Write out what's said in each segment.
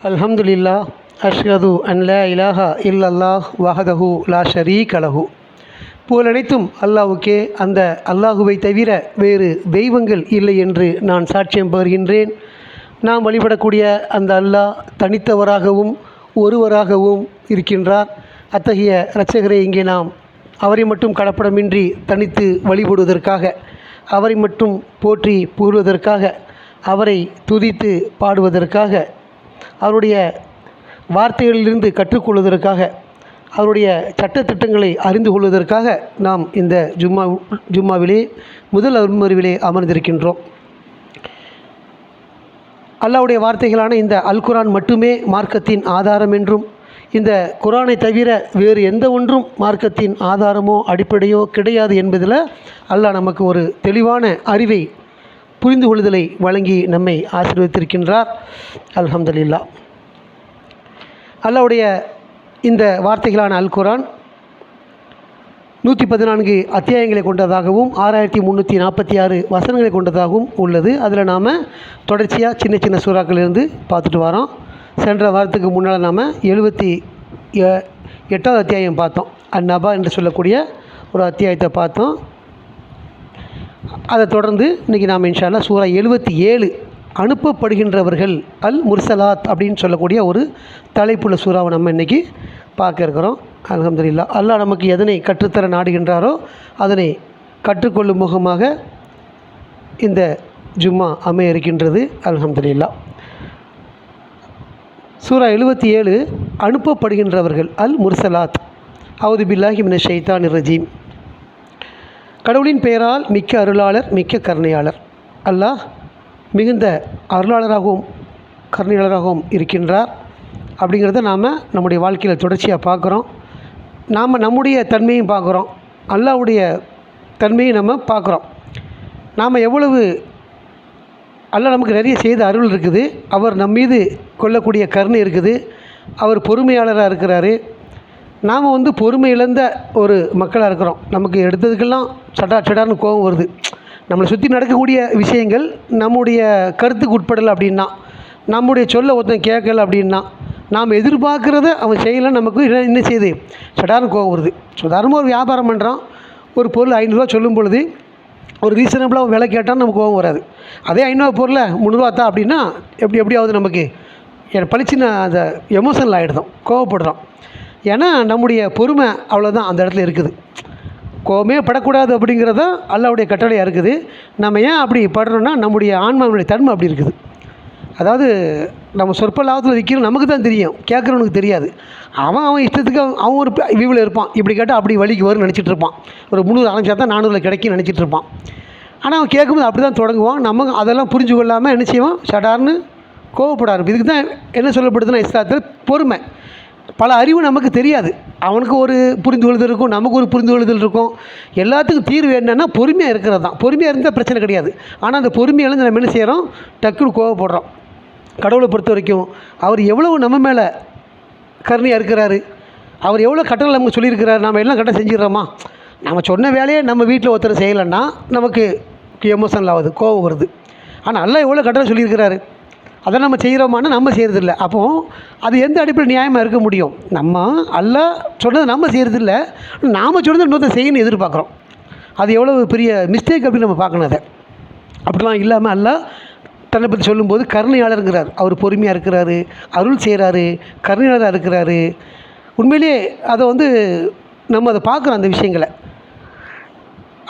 அல்ஹம்துலில்லா அஷ்ஹது அன் லா இலாஹா இல்லல்லாஹ் வஹதஹு லா ஷரீக கலஹு புகழனைத்தும் அல்லாஹ்வுக்கே அந்த அல்லாஹுவை தவிர வேறு தெய்வங்கள் இல்லை என்று நான் சாட்சியம் பகர்கின்றேன் நாம் வழிபடக்கூடிய அந்த அல்லாஹ் தனித்தவராகவும் ஒருவராகவும் இருக்கின்றார். அத்தகைய இரட்சகரை இங்கே நாம் அவரை மட்டும் கலப்படமின்றி தனித்து வழிபடுவதற்காக அவரை மட்டும் போற்றி புகழ்வதற்காக அவரை துதித்து பாடுவதற்காக அவருடைய வார்த்தைகளிலிருந்து கற்றுக்கொள்வதற்காக அவருடைய சட்டத்திட்டங்களை அறிந்து கொள்வதற்காக நாம் இந்த ஜும்மா ஜும்மாவிலே முதல் அமர்விலே அமர்ந்திருக்கின்றோம். அல்லாவுடைய வார்த்தைகளான இந்த அல் குரான் மட்டுமே மார்க்கத்தின் ஆதாரம் என்றும் இந்த குரானை தவிர வேறு எந்த ஒன்றும் மார்க்கத்தின் ஆதாரமோ அடிப்படையோ கிடையாது என்பதில் அல்லாஹ் நமக்கு ஒரு தெளிவான அறிவை புரிந்து கொள்ளுதலை வழங்கி நம்மை ஆசீர்வதித்திருக்கின்றார். அல்ஹம்துலில்லா. அல்லாவுடைய இந்த வார்த்தைகளான அல் குரான் நூற்றி பதினான்கு அத்தியாயங்களை கொண்டதாகவும் ஆறாயிரத்தி முந்நூற்றி நாற்பத்தி ஆறு வசனங்களை கொண்டதாகவும் உள்ளது. அதில் நாம் தொடர்ச்சியாக சின்ன சின்ன சூறாக்களிலிருந்து பார்த்துட்டு வரோம். சென்ற வாரத்துக்கு முன்னால் நாம் எழுபத்தி எட்டாவது அத்தியாயம் பார்த்தோம். அந்நபா என்று சொல்லக்கூடிய ஒரு அத்தியாயத்தை பார்த்தோம். அதை தொடர்ந்து இன்றைக்கி நாம் இன்ஷால்லா சூரா எழுபத்தி ஏழு அனுப்பப்படுகின்றவர்கள் அல் முர்சலாத் அப்படின்னு சொல்லக்கூடிய ஒரு தலைப்புள்ள சூறாவை நம்ம இன்றைக்கி பார்க்க இருக்கிறோம். அல்ஹம்துலில்லா. அல்லாஹ் நமக்கு எதனை கற்றுத்தர நாடுகின்றாரோ அதனை கற்றுக்கொள்ளும் முகமாக இந்த ஜும்மா அமைய இருக்கின்றது. அல்ஹம்துலில்லா. சூரா எழுபத்தி ஏழு அனுப்பப்படுகின்றவர்கள் அல் முர்சலாத். அவுது பில்லாஹி மின ஷைத்தான் ரஜீம். கடவுளின் பெயரால் மிக்க அருளாளர் மிக்க கருணையாளர். அல்லாஹ் மிகுந்த அருளாளராகவும் கருணையாளராகவும் இருக்கின்றார். அப்படிங்கிறத நாம் நம்முடைய வாழ்க்கையில் தொடர்ச்சியாக பார்க்குறோம். நாம் நம்முடைய தன்மையும் பார்க்குறோம். அல்லாஹ்வுடைய தன்மையும் நம்ம பார்க்குறோம். நாம் எவ்வளவு அல்லாஹ் நமக்கு நிறைய செய்த அருள் இருக்குது. அவர் நம்மீது கொள்ளக்கூடிய கருணை இருக்குது. அவர் பொறுமையாளராக இருக்கிறாரு. நாம் வந்து பொறுமை இழந்த ஒரு மக்களாக இருக்கிறோம். நமக்கு எடுத்ததுக்கெல்லாம் சடா சடார்னு கோபம் வருது. நம்மளை சுற்றி நடக்கக்கூடிய விஷயங்கள் நம்முடைய கருத்துக்கு உட்படலை அப்படின்னா நம்முடைய சொல்ல ஒருத்தன் கேட்கல அப்படின்னா நாம் எதிர்பார்க்குறத அவன் செய்யலை நமக்கு என்ன என்ன செய்யுது சடார்னு கோபம் வருது. சாதாரணமாக ஒரு வியாபாரம் பண்ணுறான் ஒரு பொருள் ஐநூறுரூவா சொல்லும் பொழுது ஒரு ரீசனபிளாக விலை கேட்டால் நமக்கு கோபம் வராது. அதே ஐநூறு பொருளை முந்நூறுவா தான் அப்படின்னா எப்படி எப்படி ஆகுது நமக்கு எனக்கு பளிச்சுன்னு அந்த எமோஷனல் ஆகிடுதோம் கோவப்படுறோம் ஏன்னா நம்முடைய பொறுமை அவ்வளோதான் அந்த இடத்துல இருக்குது. கோபமே படக்கூடாது அப்படிங்கிறத அல்லாவுடைய கட்டளையாக இருக்குது. நம்ம ஏன் அப்படி படுறோன்னா நம்முடைய ஆன்மாவுடைய தன்மை அப்படி இருக்குது. அதாவது நம்ம சொற்ப லாபத்தில் விற்கிறோம் நமக்கு தான் தெரியும். கேட்குறவனுக்கு தெரியாது. அவன் அவன் இஷ்டத்துக்கு அவன் அவன் ஒரு விவில் இருப்பான். இப்படி கேட்டால் அப்படி வழிக்கு வரும்னு நினச்சிட்டு இருப்பான். ஒரு முந்நூறு அலைஞ்சா தான் நானூறில் கிடைக்கும் நினச்சிட்டு இருப்பான். ஆனால் அவன் கேட்கும்போது அப்படி தான் தொடங்குவான். நம்ம அதெல்லாம் புரிஞ்சு கொள்ளாமல் என்ன செய்வான்? சடார்னு கோவப்பட ஆரம்பிக்கும் இதுக்கு தான் என்ன சொல்லப்படுதுன்னா இஸ்லாத்தில் பொறுமை. பல அறிவு நமக்கு தெரியாது. அவனுக்கு ஒரு புரிந்து கொள்ளுதல் இருக்கும் நமக்கு ஒரு புரிந்து கொள்ளுதல் இருக்கும். எல்லாத்துக்கும் தீர்வு என்னென்னா பொறுமையாக இருக்கிறது தான். பொறுமையாக இருந்தால் பிரச்சனை கிடையாது. ஆனால் அந்த பொறுமையிலேருந்து நம்ம என்ன செய்கிறோம் டக்குன்னு கோவப்படுறோம். கடவுளை பொறுத்த வரைக்கும் அவர் எவ்வளவு நம்ம மேலே கருணையாக இருக்கிறாரு? அவர் எவ்வளோ கட்டளை நமக்கு சொல்லியிருக்கிறார்? நம்ம எல்லாம் கரெக்டாக செஞ்சிடறோமா? நம்ம சொன்ன வேலையை நம்ம வீட்டில் ஒருத்தர் செய்யலைன்னா நமக்கு எமோஷனல் ஆகுது கோவம் வருது. ஆனால் நல்லா எவ்வளோ கட்டளை சொல்லியிருக்கிறாரு? அதை நம்ம செய்கிறோமானா நம்ம செய்கிறதில்ல அப்போ அது எந்த அடிப்படையில் நியாயமாக இருக்க முடியும்? நம்ம அல்லா சொன்னது நம்ம செய்கிறதில்ல நாம் சொன்னது இன்னொருத்தர் செய்யணும்னு எதிர்பார்க்குறோம். அது எவ்வளோ பெரிய மிஸ்டேக் அப்படின்னு நம்ம பார்க்கணும் அதை. அப்படிலாம் இல்லாமல் அல்லா தன்னை பற்றி சொல்லும்போது கருணையாளருங்கிறார். அவர் பொறுமையாக இருக்கிறாரு அருள் செய்கிறாரு கருணையாளராக இருக்கிறாரு. உண்மையிலேயே அதை வந்து நம்ம அதை பார்க்குறோம் அந்த விஷயங்களை.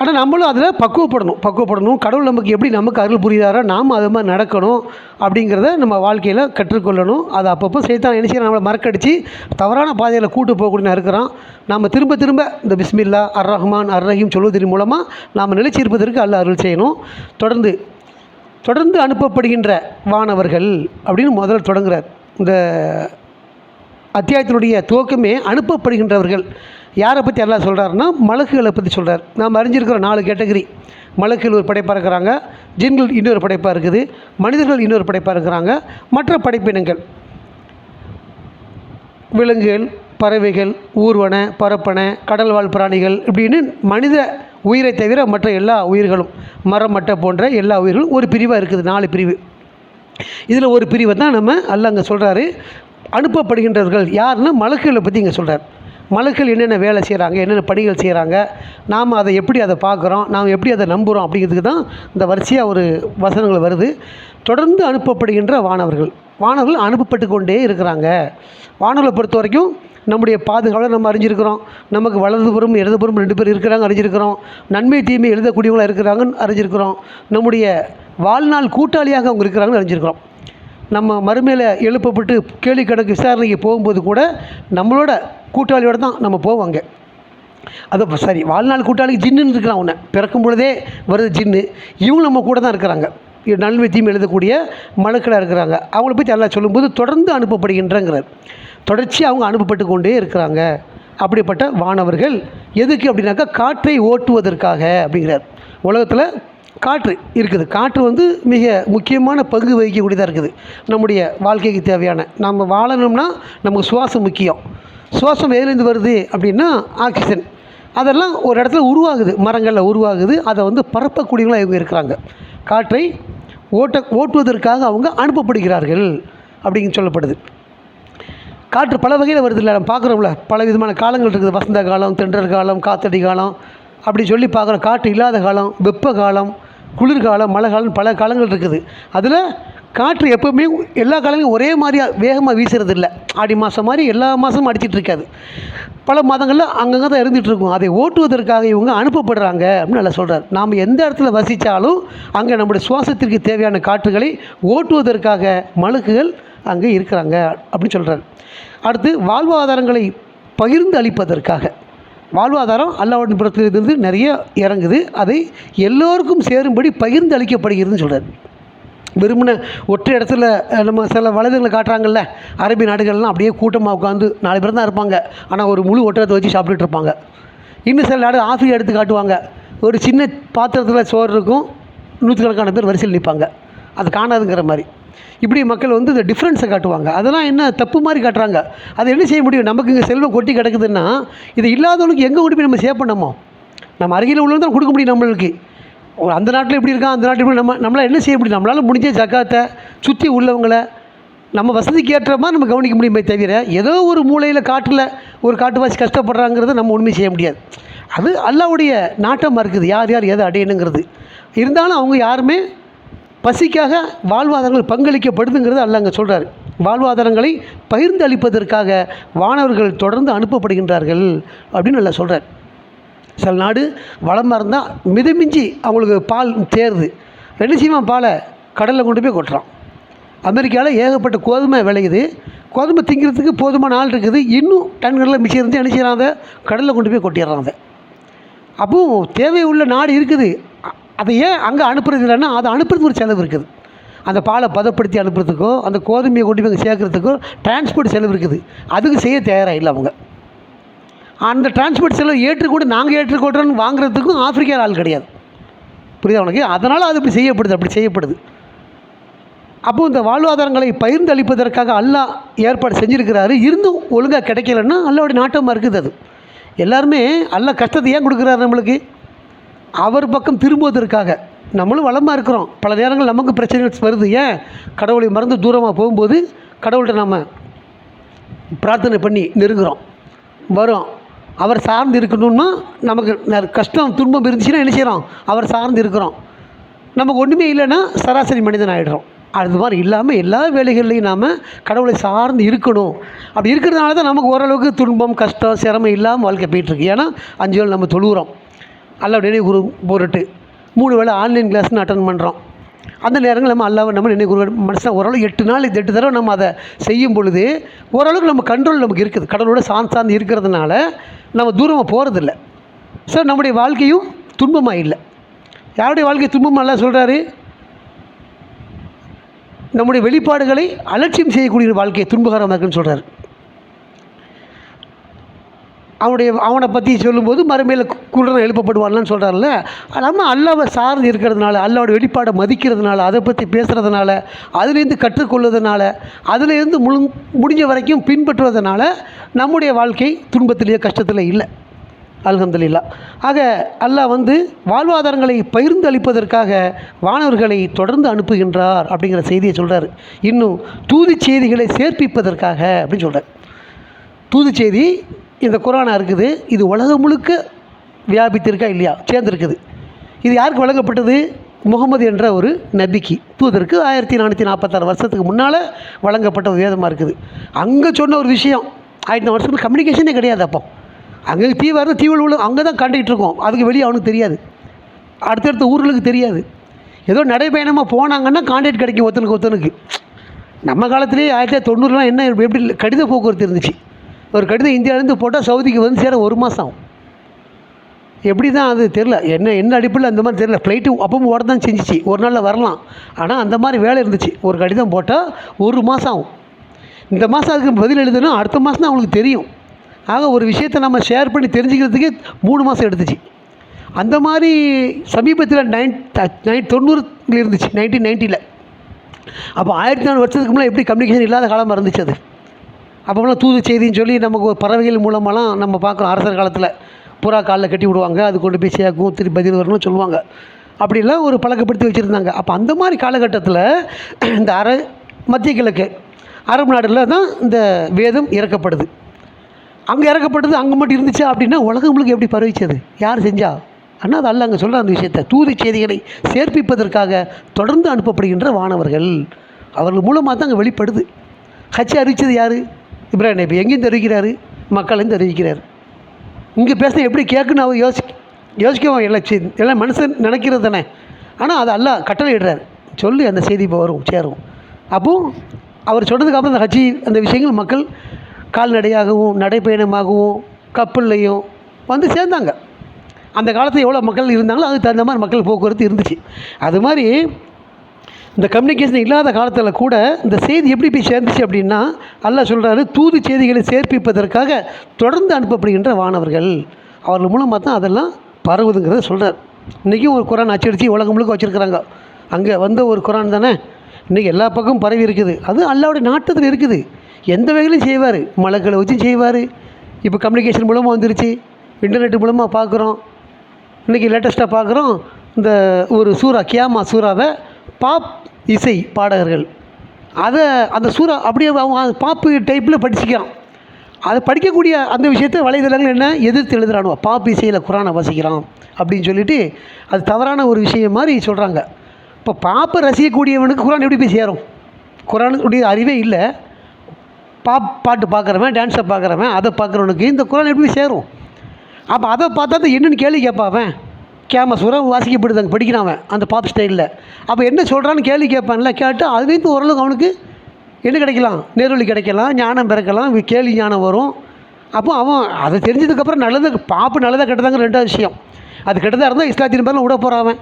ஆனால் நம்மளும் அதில் பக்குவப்படணும். பக்குவப்படணும். கடவுள் நமக்கு எப்படி நமக்கு அருள் புரியுதாரோ நாம் அது மாதிரி நடக்கணும் அப்படிங்கிறத நம்ம வாழ்க்கையில் கற்றுக்கொள்ளணும். அது அப்பப்போ சேர்த்தான் நினச்சி நம்மளை மறக்கடிச்சு தவறான பாதையில் கூட்டு போகக்கூடிய இருக்கிறான். நாம் திரும்ப திரும்ப இந்த பிஸ்மில்லா அர் ரஹ்மான் அர் ரஹீம் சொல்வதன் மூலமாக நாம் நிலைச்சிருப்பதற்கு அல்ல அருள் செய்யணும். தொடர்ந்து தொடர்ந்து அனுப்பப்படுகின்ற வானவர்கள் அப்படின்னு முதல்ல தொடங்குறார். இந்த அத்தியாயத்தினுடைய துவக்கமே அனுப்பப்படுகின்றவர்கள். யாரை பற்றி எல்லாம் சொல்கிறாருன்னா மலக்குகளை பற்றி சொல்கிறார் நாம் அறிஞ்சிருக்கிற நாலு கேட்டகரி. மலக்குகள் ஒரு படைப்பாக இருக்கிறாங்க ஜின்கள் இன்னொரு படைப்பாக இருக்குது மனிதர்கள் இன்னொரு படைப்பாக இருக்கிறாங்க மற்ற படைப்பினங்கள். விலங்குகள் பறவைகள் ஊர்வன பரப்பன கடல் வாழ் பிராணிகள் இப்படின்னு மனித உயிரை தவிர மற்ற எல்லா உயிர்களும் மரம் மட்டை போன்ற எல்லா உயிர்களும் ஒரு பிரிவாக இருக்குது நாலு பிரிவு. இதில் ஒரு பிரிவை தான் நம்ம அல்ல அங்கே சொல்கிறாரு அனுப்பப்படுகின்றவர்கள் யாருன்னா மலக்குகளை பற்றி இங்கே சொல்கிறார் மலக்குகள் என்னென்ன வேலை செய்கிறாங்க என்னென்ன பணிகள் செய்கிறாங்க நாம் அதை எப்படி அதை பார்க்குறோம் நாம் எப்படி அதை நம்புகிறோம் அப்படிங்கிறதுக்கு தான் இந்த வரிசையாக ஒரு வசனங்கள் வருது. தொடர்ந்து அனுப்பப்படுகின்ற வானவர்கள். வானவர்கள் அனுப்பப்பட்டு கொண்டே இருக்கிறாங்க. வானவர்களை பொறுத்த வரைக்கும் நம்முடைய பாதுகாவலை நம்ம அறிஞ்சிருக்கிறோம். நமக்கு வலதுபுறம் இடதுபுறம் ரெண்டு பேர் இருக்கிறாங்க அறிஞ்சிருக்கிறோம். நன்மை தீமை எழுதக்கூடியவங்களாக இருக்கிறாங்கன்னு அறிஞ்சிருக்கிறோம். நம்முடைய வாழ்நாள் கூட்டாளியாக அவங்க இருக்கிறாங்கன்னு அறிஞ்சிருக்கிறோம். நம்ம மறுமையில் எழுப்பப்பட்டு கேள்வி கணக்கு விசாரணைக்கு போகும்போது கூட நம்மளோட கூட்டாளியோட தான் நம்ம போவோம் அங்கே. அது சரி வாழ்நாள் கூட்டாளிக்கு ஜின்னுன்னு இருக்கலாம் உன்னை. பிறக்கும் பொழுதே வருது ஜின்னு. இவங்க நம்ம கூட தான் இருக்கிறாங்க. இது எழுதக்கூடிய மனுக்களாக இருக்கிறாங்க. அவங்கள பற்றி எல்லாம் சொல்லும்போது தொடர்ந்து அனுப்பப்படுகின்றங்கிறார். தொடர்ச்சி அவங்க அனுப்பப்பட்டு கொண்டே இருக்கிறாங்க. அப்படிப்பட்ட வானவர்கள் எதுக்கு அப்படின்னாக்கா காற்றை ஓட்டுவதற்காக அப்படிங்கிறார். உலகத்தில் காற்று இருக்குது. காற்று வந்து மிக முக்கியமான பங்கு வகிக்கக்கூடியதாக இருக்குது. நம்முடைய வாழ்க்கைக்கு தேவையான. நம்ம வாழணும்னா நமக்கு சுவாசம் முக்கியம். சுவாசம் எதுலேருந்து வருது அப்படின்னா ஆக்சிஜன். அதெல்லாம் ஒரு இடத்துல உருவாகுது மரங்களில் உருவாகுது. அதை வந்து பரப்பக்கூடியவங்களாக இவங்க இருக்கிறாங்க. காற்றை ஓட்ட ஓட்டுவதற்காக அவங்க அனுப்பப்படுகிறார்கள் அப்படின்னு சொல்லப்படுது. காற்று பல வகையில் வருது இல்லை நம்ம பார்க்குறோம்ல. பல விதமான காலங்கள் இருக்குது. வசந்த காலம் தென்றல் காலம் காத்தடி காலம். அப்படி சொல்லி பார்க்குறோம். காற்று இல்லாத காலம் வெப்ப காலம் குளிர்காலம் மழை காலம் பல காலங்கள் இருக்குது. அதில் காற்று எப்போவுமே எல்லா காலங்களும் ஒரே மாதிரியாக வேகமாக வீசுறது இல்லை ஆடி மாதம் மாதிரி எல்லா மாதமும் அடிச்சிட்டு இருக்காது. பல மாதங்களில் அங்கங்கே தான் இருந்துகிட்டு இருக்கும். அதை ஓட்டுவதற்காக இவங்க அனுப்பப்படுறாங்க அப்படின்னு நல்லா சொல்கிறார் நாம் எந்த இடத்துல வசித்தாலும் அங்கே நம்முடைய சுவாசத்திற்கு தேவையான காற்றுகளை ஓட்டுவதற்காக மழுக்குகள் அங்கே இருக்கிறாங்க அப்படின்னு சொல்கிறார் அடுத்து வாழ்வாதாரங்களை பகிர்ந்து அளிப்பதற்காக. வாழ்வாதாரம் அல்லாவின் புறத்திலிருந்து நிறைய இறங்குது. அதை எல்லோருக்கும் சேரும்படி பகிர்ந்து அளிக்கப்படுகிறதுன்னு சொல்கிறார் வெறுமனே ஒற்றை இடத்துல நம்ம சில வலைதளங்களை காட்டுறாங்கல்ல அரபி நாடுகள்லாம் அப்படியே கூட்டமாக உட்காந்து நாலு பேர் தான் இருப்பாங்க. ஆனால் ஒரு முழு ஒட்டகத்தை வச்சு சாப்பிட்டுட்டு இருப்பாங்க. இன்னும் சில நாடு ஆஃப்ரிக்கா எடுத்து காட்டுவாங்க. ஒரு சின்ன பாத்திரத்தில் சோறு இருக்கும் நூற்றுக்கணக்கான பேர் வரிசையில் நிற்பாங்க. அது காணாதுங்கிற மாதிரி. இப்படி மக்கள் வந்து இந்த டிஃப்ரென்ஸை காட்டுவாங்க. அதெல்லாம் என்ன தப்பு மாதிரி காட்டுறாங்க? அது என்ன செய்ய முடியும்? நமக்கு இங்கே செல்வம் கொட்டி கிடக்குதுன்னா இது இல்லாதவனுக்கு எங்கே கொண்டு போய் நம்ம சேவ் பண்ணமோ நம்ம அருகில் உள்ளதான் தான் கொடுக்க முடியும் நம்மளுக்கு. அந்த நாட்டில் எப்படி இருக்கான்? அந்த நாட்டில் எப்படி நம்ம நம்மளால் என்ன செய்ய முடியும்? நம்மளால் முடிஞ்ச ஜக்காத்தை சுற்றி உள்ளவங்களை நம்ம வசதிக்கு ஏற்ற மாதிரி நம்ம கவனிக்க முடியுமே தவிர ஏதோ ஒரு மூலையில் காட்டில் ஒரு காட்டுவாசி கஷ்டப்படுறாங்கிறத நம்ம ஒன்றுமே செய்ய முடியாது. அது அல்லாவுடைய நாட்டமாக இருக்குது. யார் யார் எதை அடையணுங்கிறது. இருந்தாலும் அவங்க யாருமே பசிக்காக வாழ்வாதாரங்கள் பங்களிக்கப்படுதுங்கிறது அல்ல அங்கே சொல்கிறார் வாழ்வாதாரங்களை பகிர்ந்து அளிப்பதற்காக வானவர்கள் தொடர்ந்து அனுப்பப்படுகின்றார்கள் அப்படின்னு நல்லா சொல்கிறார் சில நாடு வளமாக இருந்தால் மிதமிஞ்சி அவங்களுக்கு பால் தேருது. என்ன பாலை கடலில் கொண்டு போய் கொட்டுறான். அமெரிக்காவில் ஏகப்பட்ட கோதுமை விளையுது. கோதுமை திங்கிறதுக்கு போதுமான ஆள் இருக்குது. இன்னும் டன்களில் மிச்சம் இருந்து என்ன செய்கிறாங்க கடலில் கொண்டு போய் கொட்டிடுறாங்க அப்போ தேவை உள்ள நாடு இருக்குது. அதை ஏன் அங்கே அனுப்புறது இல்லைன்னா அதை அனுப்புறதுக்கு ஒரு செலவு இருக்குது. அந்த பாலை பதப்படுத்தி அனுப்புறதுக்கும் அந்த கோதுமையை கொண்டு போய் அங்கே டிரான்ஸ்போர்ட் செலவு இருக்குது. அதுக்கு செய்ய தயாராக இல்லை அவங்க. அந்த டிரான்ஸ்போர்ட் செலவு ஏற்றுக்கூட நாங்கள் ஏற்றுக்கொள்கிறோன்னு வாங்குறதுக்கும் ஆப்பிரிக்கா ஆள் கிடையாது. புரியுதா உனக்கு? அதனால் அது அப்படி செய்யப்படுது அப்படி செய்யப்படுது. அப்போது இந்த வாழ்வாதாரங்களை பகிர்ந்து அளிப்பதற்காக அல்லாஹ் ஏற்பாடு செஞ்சுருக்கிறாரு. இருந்தும் ஒழுங்காக கிடைக்கலன்னா அல்லாவுடைய நாட்டமாக இருக்குது அது. எல்லாருமே அல்ல கஷ்டத்தை ஏன் கொடுக்குறாரு நம்மளுக்கு? அவர் பக்கம் திரும்புவதற்காக. நம்மளும் வளமாக இருக்கிறோம். பல நேரங்கள் நமக்கு பிரச்சனைகள் வருது. ஏன்? கடவுளை மறந்து தூரமாக போகும்போது கடவுள்கிட்ட நம்ம பிரார்த்தனை பண்ணி நெருங்குறோம். வரும். அவர் சார்ந்து இருக்கணும்னா நமக்கு ந- கஷ்டம் துன்பம் இருந்துச்சுன்னா என்ன செய்கிறோம் அவர் சார்ந்து இருக்கிறோம். நமக்கு ஒன்றுமே இல்லைன்னா சராசரி மனிதன் ஆகிடுறோம் அது மாதிரி இல்லாமல் எல்லா வேலைகள்லையும் நாம் கடவுளை சார்ந்து இருக்கணும். அப்படி இருக்கிறதுனால தான் நமக்கு ஓரளவுக்கு துன்பம் கஷ்டம் சிரமம் இல்லாமல் வாழ்க்கை போயிட்டுருக்கு ஏன்னா அஞ்சு வேலை நம்ம தொழுகிறோம் அல்ல நினைவு குரு போட்டுட்டு மூணு வேளை ஆன்லைன் கிளாஸ்னு அட்டன் பண்ணுறோம் அந்த நேரங்கள் நம்ம அல்லாவை நம்ம நினைவு குரு மனுஷன் ஓரளவு எட்டு நாள் இது எட்டு தடவை நம்ம அதை செய்யும் பொழுது ஓரளவுக்கு நம்ம கண்ட்ரோல் நமக்கு இருக்குது. கடவுளோட சார்ந்து சார்ந்து இருக்கிறதுனால நம்ம தூரமாக போகிறதில்ல ஸோ நம்முடைய வாழ்க்கையும் துன்பமாக இல்லை. யாருடைய வாழ்க்கை துன்பமாக இல்லை சொல்கிறாரு நம்முடைய வெளிப்பாடுகளை அலட்சியம் செய்யக்கூடிய வாழ்க்கையை துன்பகரமாக சொல்கிறார் அவனுடைய அவனை பற்றி சொல்லும்போது மறுமையில் குருடன் எழுப்பப்படுவான்லாம் சொல்கிறார்ல நம்ம அல்லாவை சார்ந்து இருக்கிறதுனால அல்லாவோட வெளிப்பாடை மதிக்கிறதுனால அதை பற்றி பேசுகிறதுனால அதுலேருந்து கற்றுக்கொள்வதனால அதுலேருந்து முழு முடிஞ்ச வரைக்கும் பின்பற்றுவதனால நம்முடைய வாழ்க்கை துன்பத்திலேயே கஷ்டத்தில் இல்லை. அல்ஹம்துலில்லா. ஆக அல்லாஹ் வந்து வாழ்வாதாரங்களை பகிர்ந்து அளிப்பதற்காக வானவர்களை தொடர்ந்து அனுப்புகின்றார் அப்படிங்கிற செய்தியை சொல்கிறார் இன்னும் தூது செய்திகளை சேர்ப்பிப்பதற்காக அப்படின்னு சொல்கிறார் தூது செய்தி இந்த குரானா இருக்குது. இது உலகம் முழுக்க வியாபித்திருக்கா இல்லையா? சேர்ந்துருக்குது. இது யாருக்கு வழங்கப்பட்டது? முகமது என்ற ஒரு நபிக்கு. தூதருக்கு ஆயிரத்தி நானூற்றி நாற்பத்தாறு வருஷத்துக்கு முன்னால் வழங்கப்பட்ட ஒரு வேதமாக இருக்குது. அங்கே சொன்ன ஒரு விஷயம் ஆயிரத்தி வருஷத்துக்கு கம்யூனிகேஷனே கிடையாது அப்போ. அங்கே தீ வருது தீவில் உள்ள அங்கே தான் கண்டுகிட்டு இருக்கோம். அதுக்கு வெளியே அவனுக்கு தெரியாது. அடுத்தடுத்த ஊர்களுக்கு தெரியாது. ஏதோ நடைபயணமாக போனாங்கன்னா கான்டாக்ட் கிடைக்கும் ஒருத்தனுக்கு ஒருத்தனுக்கு. நம்ம காலத்திலேயே ஆயிரத்தி தொண்ணூறுலாம் என்ன எப்படி கடித போக்குவரத்து இருந்துச்சு? ஒரு கடிதம் இந்தியாவிலேருந்து போட்டால் சவுதிக்கு வந்து சேர ஒரு மாதம் ஆகும் எப்படி தான் அது தெரில என்ன என்ன அடிப்பில் அந்த மாதிரி தெரில ஃப்ளைட்டு அப்பவும் ஓட தான் செஞ்சிச்சு. ஒரு நாளில் வரலாம். ஆனால் அந்த மாதிரி வேலை இருந்துச்சு. ஒரு கடிதம் போட்டால் ஒரு மாதம் ஆகும் இந்த மாதம் அதுக்கு பதில் எழுதணும் அடுத்த மாதம் தான் அவங்களுக்கு தெரியும். ஆக ஒரு விஷயத்தை நம்ம ஷேர் பண்ணி தெரிஞ்சுக்கிறதுக்கே மூணு மாதம் எடுத்துச்சு. அந்த மாதிரி சமீபத்தில் நைன் நைன் தொண்ணூறுல இருந்துச்சு நைன்டீன் நைன்ட்டியில் அப்போ ஆயிரத்தி நாலு வருஷத்துக்கு முன்னாடி எப்படி கம்யூனிகேஷன் இல்லாத காலமாக இருந்துச்சு அது? அப்போலாம் தூது செய்தின்னு சொல்லி நமக்கு ஒரு பறவைகள் மூலமெல்லாம் நம்ம பார்க்குறோம் அரசர் காலத்தில் புறா காலில் கட்டி விடுவாங்க அது கொண்டு போய் சேர்க்கும் திருப்பி பதில் வரணும்னு சொல்லுவாங்க. அப்படிலாம் ஒரு பழக்கப்படுத்தி வச்சுருந்தாங்க. அப்போ அந்த மாதிரி காலகட்டத்தில் இந்த அர மத்திய கிழக்கு அரபு நாடுகளில் தான் இந்த வேதம் இறக்கப்படுது. அங்கே இறக்கப்பட்டது அங்கே மட்டும் இருந்துச்சு அப்படின்னா உலகம் உங்களுக்கு எப்படி பரவிச்சது? யார் செஞ்சா? ஆனால் அது அல்ல அங்கே சொல்கிற அந்த விஷயத்தை. தூது செய்திகளை சேர்ப்பிப்பதற்காக தொடர்ந்து அனுப்பப்படுகின்ற வானவர்கள். அவர்கள் மூலமாக தான் அங்கே வெளிப்படுது. ஹஜ் அறிவிச்சது யார்? இப்ராஹிம் நபி எங்கேயும் தெரிவிக்கிறாரு? மக்களையும் தெரிவிக்கிறார். இங்கே பேசினா எப்படி கேட்குன்னு அவர் யோசி யோசிக்கவும் இல்லை. எல்லாம் மனுஷன் நினைக்கிறது தானே. ஆனால் அது அல்ல கட்டளை இடுறார். சொல்லி அந்த செய்தி இப்போ வரும் சேரும். அப்போது அவர் சொன்னதுக்கு அப்புறம் அந்த ஹஜ்ஜி அந்த விஷயங்கள் மக்கள் கால்நடையாகவும் நடைப்பயணமாகவும் கப்பல்லையும் வந்து சேர்ந்தாங்க. அந்த காலத்தில் எவ்வளோ மக்கள் இருந்தாங்களோ அதுக்கு தகுந்த மாதிரி மக்கள் போக்குவரத்து இருந்துச்சு. அது மாதிரி இந்த கம்யூனிகேஷன் இல்லாத காலத்தில் கூட இந்த செய்தி எப்படி போய் சேர்ந்துச்சு அப்படின்னா அல்லாஹ் சொல்கிறாரு தூது செய்திகளை சேர்ப்பிப்பதற்காக தொடர்ந்து அனுப்பப்படுகின்ற வானவர்கள். அவர்கள் மூலமாக தான் அதெல்லாம் பரவுதுங்கிறத சொல்கிறார் இன்றைக்கும் ஒரு குரான் அச்சடித்து உலகம் முழுக்க வச்சுருக்குறாங்க. அங்கே வந்த ஒரு குரான் தானே? இன்றைக்கி எல்லா பக்கமும் பரவி இருக்குது. அது அல்லாவுடைய நாட்டத்தில் இருக்குது. எந்த வகையிலும் செய்வார். மலக்களை வச்சு செய்வார். இப்போ கம்யூனிகேஷன் மூலமாக வந்துருச்சு. இன்டர்நெட் மூலமாக பார்க்குறோம் இன்றைக்கி லேட்டஸ்ட்டாக பார்க்குறோம் இந்த ஒரு சூறா கியாமா சூறாவை பாப் இசை பாடகர்கள். அதை அந்த சூறா அப்படியே அவங்க அது பாப்பு டைப்பில் படிச்சுக்கிறான். அதை படிக்கக்கூடிய அந்த விஷயத்தை வலைதளங்கள் என்ன? எதிர்த்து எழுதுறானோ பாப்பு இசையில் குரானை வாசிக்கிறான் அப்படின்னு சொல்லிட்டு அது தவறான ஒரு விஷயம் மாதிரி சொல்கிறாங்க இப்போ பாப்பை ரசிக்கக்கூடியவனுக்கு குரான் எப்படி போய் சேரும்? குரானுடைய அறிவே இல்லை. பாப் பாட்டு பார்க்குறவன் டான்ஸை பார்க்குறவன் அதை பார்க்குறவனுக்கு இந்த குரான் எப்படி போய் சேரும்? அப்போ அதை பார்த்தா தான் என்னென்னு கேள்வி கேட்பாவன் கேம சுரம் வாசிக்கப்படுது அங்கே படிக்கிறான் அவன் அந்த பாப் ஸ்டைலில் அப்போ என்ன சொல்கிறான்னு கேள்வி கேட்பான்ல கேட்டு அதுலேருந்து ஓரளவுக்கு அவனுக்கு என்ன கிடைக்கலாம்? நேர்வழி கிடைக்கலாம் ஞானம் பிறக்கலாம் கேள்வி ஞானம் வரும். அப்போ அவன் அதை தெரிஞ்சதுக்கப்புறம் நல்லது பாப்பு நல்லதாக கெட்டதாங்க ரெண்டாவது விஷயம். அது கெட்டதாக இருந்தால் இஸ்லாத்தின் பேரில் விட போகிறான் அவன்.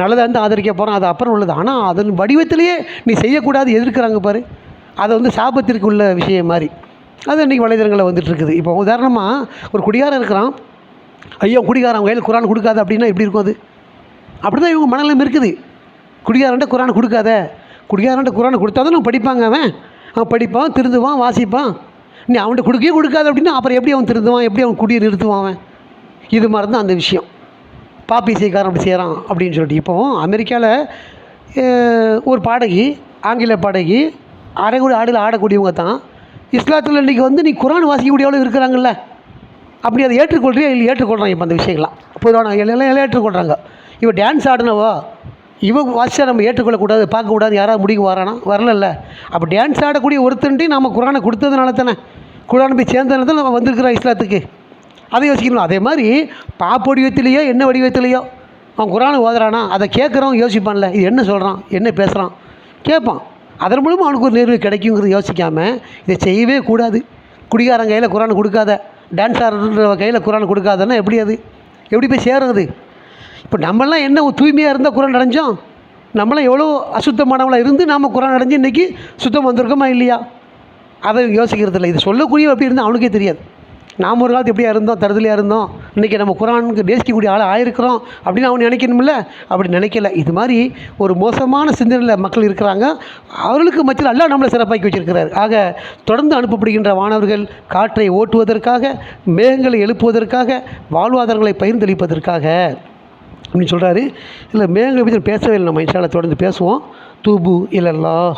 நல்லதாக இருந்து ஆதரிக்க போகிறான் அது அப்புறம் உள்ளது. ஆனால் அதன் வடிவத்திலேயே நீ செய்யக்கூடாது எதிர்க்கிறாங்க பாரு. அதை வந்து சாபத்திற்கு உள்ள விஷயம் மாதிரி. அது இன்றைக்கி வலைதளங்களில் வந்துட்டுருக்குது இப்போ உதாரணமாக ஒரு குடியாரம் இருக்கிறான். ஐயோ குடிகாரன் கையில் குரான் கொடுக்காத அப்படின்னா எப்படி இருக்கும் அது? அப்படி தான் இவங்க மனநிலைமை இருக்குது. குடிகாரன்ட்ட குரானை கொடுக்காத. குடிகாரன்ட்ட குரானை கொடுத்தா தான் படிப்பாங்க அவன். அவன் படிப்பான் திருந்துவான் வாசிப்பான். நீ அவன்கிட்ட கொடுக்கவே கொடுக்காத அப்படின்னா அப்புறம் எப்படி அவன் திருந்துவான்? எப்படி அவன் குடியை நிறுத்துவான் அவன்? இது மாதிரி தான் அந்த விஷயம். பாப்பி இசைக்காரன் அப்படி செய்கிறான் அப்படின்னு சொல்லிட்டு. இப்போ அமெரிக்காவில் ஒரு பாடகி ஆங்கில பாடகி அரைகுடி ஆடில் ஆடக்கூடியவங்க தான் இஸ்லாத்தில் இன்றைக்கி வந்து நீ குரான் வாசிக்கக்கூடியவளும் இருக்கிறாங்கல்ல. அப்படி அதை ஏற்றுக்கொள்றியா இல்லை ஏற்றுக்கொள்கிறாங்க இப்போ அந்த விஷயங்கள்லாம். பொதுவான எல்லாம் எல்லாம் ஏற்றுக்கொள்கிறாங்க இவன் டான்ஸ் ஆடினவோ? இவன் வாசிச்சா நம்ம ஏற்றுக்கொள்ளக்கூடாது பார்க்கக்கூடாது யாராவது முடிவு வரானா? வரலல்ல. அப்போ டான்ஸ் ஆடக்கூடிய ஒருத்தன்ட்டி நம்ம குரானை கொடுத்ததுனால தானே. குரான் போய் சேர்ந்ததுனால தான் நம்ம வந்திருக்கிறோம் இஸ்லாத்துக்கு. அதை யோசிக்கணும். அதே மாதிரி பாப்பு வடிவத்திலேயோ என்ன வடிவத்திலேயோ அவன் குரானை ஓதுறானா? அதை கேட்குறவன் யோசிப்பான்ல. இது என்ன சொல்கிறான் என்ன பேசுகிறான் கேட்பான். அதன் மூலமாக அவனுக்கு ஒரு நேர்வு கிடைக்குங்கிறது யோசிக்காமல் இதை செய்யவே கூடாது. குடிகாரன் கையில் குரான் கொடுக்காத. டான்ஸ் ஆடுற கையில் குரான் கொடுக்காதன்னா எப்படி அது? எப்படி போய் சேருறது இப்போ நம்மளாம் என்ன தூய்மையாக இருந்தால் குரான் அடைஞ்சோம்? நம்மளாம் எவ்வளோ அசுத்தமானவங்களாக இருந்து நாம் குரான் அடைஞ்சு இன்றைக்கி சுத்தம் வந்திருக்கோமா இல்லையா? அதை யோசிக்கிறது இல்லை இது சொல்லக்கூடிய அப்படி இருந்தால் அவனுக்கே தெரியாது. நாம் ஒரு காலத்து எப்படியா இருந்தோம்? தருதலையாக இருந்தோம். இன்றைக்கி நம்ம குரானுக்கு நேசிக்கக்கூடிய ஆளாக ஆயிருக்கிறோம். அப்படின்னு அவன் நினைக்கணும்ல? அப்படி நினைக்கல. இது மாதிரி ஒரு மோசமான சிந்தனையில் மக்கள் இருக்கிறாங்க. அவர்களுக்கு மத்தியில் அல்லாஹ் நம்மளை சிறப்பாக்கி வச்சிருக்கிறார். ஆக தொடர்ந்து அனுப்பப்படுகின்ற மாணவர்கள் காற்றை ஓட்டுவதற்காக மேகங்களை எழுப்புவதற்காக வாழ்வாதாரங்களை பகிர்ந்தளிப்பதற்காக அப்படின்னு சொல்கிறாரு இல்லை மேகங்களை பற்றி பேசவே இல்லை நம்ம. இன்ஷால தொடர்ந்து பேசுவோம். தூபு இல்லல்லா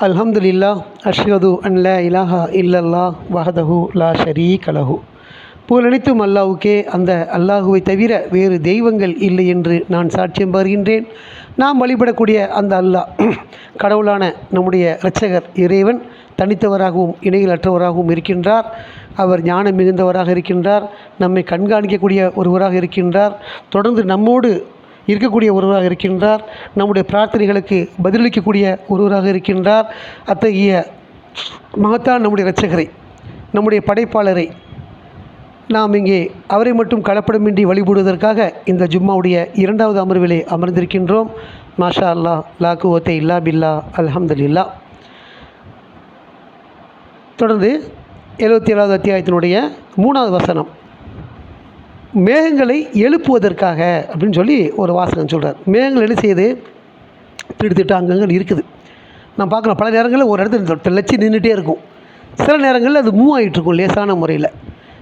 அல்ஹம்துலில்லா அஷ்ஹது அன் லா இலாஹா இல்லல்லா வஹதஹு லா ஷரீ கலஹு புகழனைத்தும் அல்லாஹ்வுக்கே அந்த அல்லாஹுவை தவிர வேறு தெய்வங்கள் இல்லை என்று நான் சாட்சியம் பருகின்றேன். நாம் வழிபடக்கூடிய அந்த அல்லாஹ் கடவுளான நம்முடைய இரட்சகர் இறைவன் தனித்தவராகவும் இணையிலற்றவராகவும் இருக்கின்றார். அவர் ஞானம் மிகுந்தவராக இருக்கின்றார். நம்மை கண்காணிக்கக்கூடிய ஒருவராக இருக்கின்றார். தொடர்ந்து நம்மோடு இருக்கக்கூடிய ஒருவராக இருக்கின்றார். நம்முடைய பிரார்த்தனைகளுக்கு பதிலளிக்கக்கூடிய ஒருவராக இருக்கின்றார். அத்தகைய மகத்தான் நம்முடைய இரட்சகரை நம்முடைய படைப்பாளரை நாம் இங்கே அவரை மட்டும் கலப்படமின்றி வழிபடுவதற்காக இந்த ஜும்மாவுடைய இரண்டாவது அமர்விலே அமர்ந்திருக்கின்றோம். மாஷா அல்லா லாக்கு ஓத்தே இல்லா பில்லா அல்ஹம்துலில்லா தொடர்ந்து எழுபத்தி ஏழாவது அத்தியாயத்தினுடைய மூணாவது வசனம். மேகங்களை எழுப்புவதற்காக அப்படின்னு சொல்லி ஒரு வாசகம் சொல்கிறார் மேகங்கள் என்ன செய்யுது? திட்டு திட்டு அங்கங்கள் இருக்குது. நான் பார்க்கலாம் பல நேரங்களில் ஒரு இடத்துல லட்சி நின்றுட்டே இருக்கும். சில நேரங்களில் அது மூவ் ஆகிட்டு இருக்கும் லேசான முறையில்.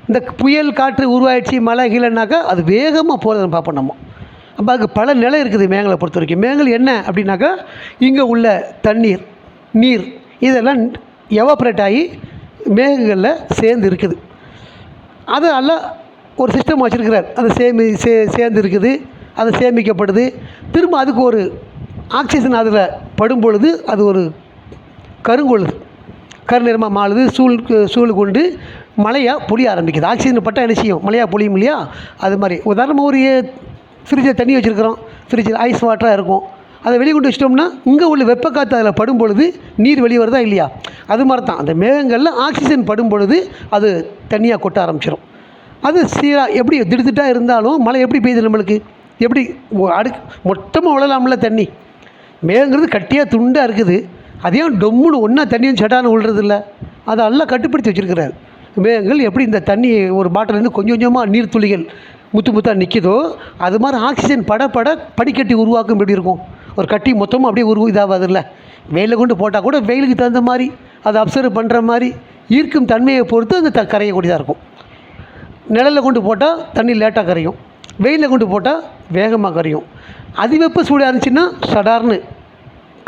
இந்த புயல் காற்று உருவாயிடுச்சு மழை கீழேனாக்கா அது வேகமாக போகிறத பார்ப்போம் நம்ம. அப்போ அதுக்கு பல நிலை இருக்குது மேகங்களை பொறுத்த வரைக்கும். மேகங்கள் என்ன அப்படின்னாக்கா இங்கே உள்ள தண்ணீர் நீர் இதெல்லாம் எவாப்ரேட் ஆகி மேகங்களில் சேர்ந்து இருக்குது. அது எல்லாம் ஒரு சிஸ்டம் வச்சுருக்கிறார். அது சேமி சே சேர்ந்து இருக்குது அது சேமிக்கப்படுது. திரும்ப அதுக்கு ஒரு ஆக்சிஜன் அதில் படும் பொழுது அது ஒரு கருங்கொழுது கருநிறமாக மாறுது சூழ் சூழ் கொண்டு மழையாக பொழிய ஆரம்பிக்குது. ஆக்சிஜன் பட்டால் என்ன செய்யும்? மழையாக பொழியும் இல்லையா? அது மாதிரி. உதாரணமாக ஒரு ஃப்ரிட்ஜில் தண்ணி வச்சுருக்கிறோம். ஃப்ரிட்ஜில் ஐஸ் வாட்டராக இருக்கும். அதை வெளியே கொண்டு வச்சிட்டோம்னா இங்கே உள்ள வெப்ப காற்று அதில் படும் பொழுது நீர் வெளியே வருதா இல்லையா? அது மாதிரி தான் அந்த மேகங்களில் ஆக்சிஜன் படும் பொழுது அது தண்ணியாக கொட்ட ஆரம்பிச்சிடும் அது சீராக எப்படி திடுதிட்டாக இருந்தாலும் மழை எப்படி பெய்யுது நம்மளுக்கு? எப்படி அடு அடுக்கு மொத்தமாக விழலாம்ல தண்ணி. மேகங்கிறது கட்டியாக துண்டாக இருக்குது. அதையும் டொம்முன்னு ஒன்றா தண்ணியும் சட்டான்னு விழுறது இல்லை அதை எல்லாம் கட்டுப்படுத்தி வச்சுருக்கிறார். மேகங்கள் எப்படி இந்த தண்ணி ஒரு பாட்டிலேருந்து கொஞ்சம் கொஞ்சமாக நீர் துளிகள் முத்து முத்தாக நிற்கிதோ அது மாதிரி ஆக்சிஜன் பட பட படிக்கட்டி உருவாக்கும் எப்படி இருக்கும்? ஒரு கட்டி மொத்தமாக அப்படியே உருவ இதாகாதில்ல வெயிலில் கொண்டு போட்டால் கூட வெயிலுக்கு தகுந்த மாதிரி அதை அப்சர்வ் பண்ணுற மாதிரி ஈர்க்கும் தன்மையை பொறுத்து அந்த த கரையக்கூடியதாக இருக்கும். நிழலில் கொண்டு போட்டால் தண்ணி லேட்டாக கரையும். வெயிலில் கொண்டு போட்டால் வேகமாக கரையும். அதிவெப்ப சூடாக இருந்துச்சுன்னா சடார்னு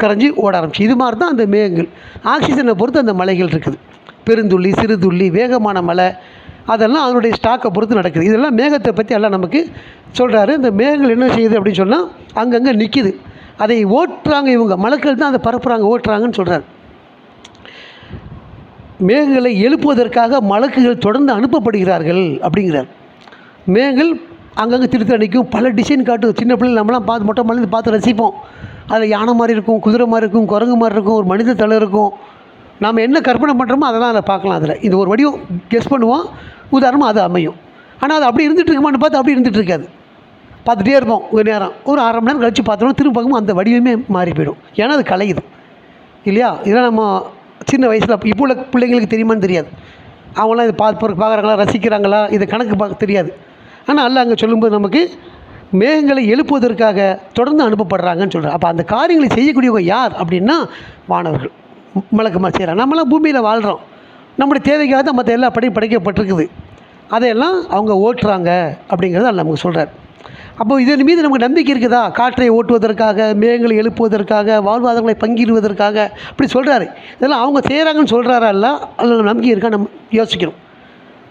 கரைஞ்சி ஓட ஆரம்பிச்சு. இது மாதிரி தான் அந்த மேகங்கள். ஆக்சிஜனை பொறுத்து அந்த மலைகள் இருக்குது. பெருந்துள்ளி சிறுதுள்ளி வேகமான மலை அதெல்லாம் அதனுடைய ஸ்டாக்கை பொறுத்து நடக்குது. இதெல்லாம் மேகத்தை பற்றி எல்லாம் நமக்கு சொல்கிறாரு இந்த மேகங்கள் என்ன செய்யுது அப்படின்னு சொன்னால் அங்கங்கே நிற்கிது அதை ஓட்டுறாங்க இவங்க. மலக்கள் தான் அதை பரப்புகிறாங்க ஓட்டுறாங்கன்னு சொல்கிறார் மேகங்களை எழுப்புவதற்காக மலக்குகள் தொடர்ந்து அனுப்பப்படுகிறார்கள் அப்படிங்கிறார். மேகங்கள் அங்கங்கே திருத்த நிற்கும். பல டிசைன் காட்டும் சின்ன பிள்ளைங்க நம்மலாம் பார்த்து மொட்டை மலைந்து பார்த்து ரசிப்போம். அதில் யானை மாதிரி இருக்கும் குதிரை மாதிரி இருக்கும் குரங்கு மாதிரி இருக்கும் ஒரு மனித தலை இருக்கும். நாம் என்ன கற்பனை பண்ணுறோமோ அதெல்லாம் அதை பார்க்கலாம் அதில். இது ஒரு வடிவம் கெஸ் பண்ணுவோம். உதாரணமாக அது அமையும். ஆனால் அது அப்படி இருந்துட்டு இருக்குமான்னு பார்த்து அப்படி இருந்துட்டு இருக்காது. பார்த்துட்டே இருப்போம் ஒரு நேரம். ஒரு அரை மணி நேரம் கழிச்சு பார்த்தோம்னா திரும்ப பார்க்கும்போது அந்த வடிவமே மாறி போயிடும். ஏன்னா அது கலையுது இல்லையா? இதெல்லாம் நம்ம சின்ன வயசில் இப்போ உள்ள பிள்ளைங்களுக்கு தெரியுமான்னு தெரியாது. அவங்களாம் இதை பார்த்து பார்க்குறாங்களா ரசிக்கிறாங்களா இதை கணக்கு பார்க்க தெரியாது. ஆனால் அல்ல அங்கே சொல்லும்போது நமக்கு மேகங்களை எழுப்புவதற்காக தொடர்ந்து அனுப்பப்படுறாங்கன்னு சொல்கிறார் அப்போ அந்த காரியங்களை செய்யக்கூடியவங்க யார் அப்படின்னா மாணவர்கள். மலக்கமாக செய்கிறாங்க நம்மளாம் பூமியில் வாழ்கிறோம் நம்முடைய தேவைக்காக தான் மற்ற எல்லா படையும் படைக்கப்பட்டிருக்குது. அதையெல்லாம் அவங்க ஓட்டுறாங்க அப்படிங்கிறத நமக்கு சொல்கிறார் அப்போ இதன் மீது நமக்கு நம்பிக்கை இருக்குதா? காற்றை ஓட்டுவதற்காக மேகங்களை எழுப்புவதற்காக வாழ்வாதாரங்களை பங்கிடுவதற்காக? அப்படி சொல்கிறாரு இதெல்லாம் அவங்க செய்கிறாங்கன்னு சொல்கிறாரா இல்லை அதில் நம்பிக்கை இருக்கா? நம்ம யோசிக்கணும்.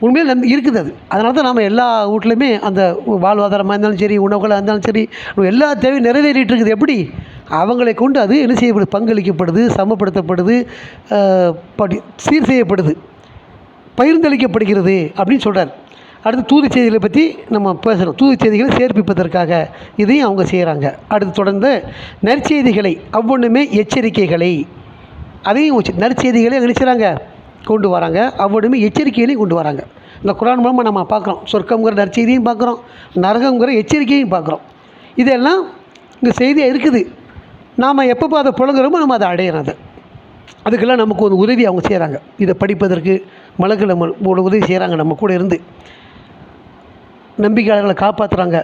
உண்மையில் நம்பி இருக்குது அது. அதனால தான் நம்ம எல்லா வீட்லையுமே அந்த வாழ்வாதாரமாக இருந்தாலும் சரி உணவுகளாக இருந்தாலும் சரி எல்லா தேவையும் நிறைவேறிட்டு இருக்குது. எப்படி? அவங்களை கொண்டு அது என்ன செய்யப்படுது? பங்களிக்கப்படுது சமப்படுத்தப்படுது படி சீர் செய்யப்படுது பகிர்ந்தளிக்கப்படுகிறது அப்படின்னு சொல்கிறார் அடுத்து தூது செய்திகளை பற்றி நம்ம பேசுகிறோம் தூது செய்திகளை சேர்ப்பிப்பதற்காக இதையும் அவங்க செய்கிறாங்க அடுத்து தொடர்ந்து நற்செய்திகளை அவ்வொன்றுமே எச்சரிக்கைகளை. அதையும் நற்செய்திகளை என்ன கொண்டு வராங்க. அவ்வொன்றுமே எச்சரிக்கைகளையும் கொண்டு வராங்க. இந்த குரான் மூலமாக நம்ம பார்க்குறோம். சொர்க்கங்கிற நற்செய்தியும் பார்க்குறோம். நரகங்கிற எச்சரிக்கையும் பார்க்குறோம். இதெல்லாம் இங்கே செய்தியாக இருக்குது. நாம் எப்பப்போ அதை புழங்குறோமோ நம்ம அதை அடையிறோம் அதை. அதுக்கெல்லாம் நமக்கு ஒரு உதவி அவங்க செய்கிறாங்க இதை படிப்பதற்கு மலக்கள் நம்ம உதவி செய்கிறாங்க நம்ம கூட இருந்து. நம்பிக்கையாளர்களை காப்பாற்றுறாங்க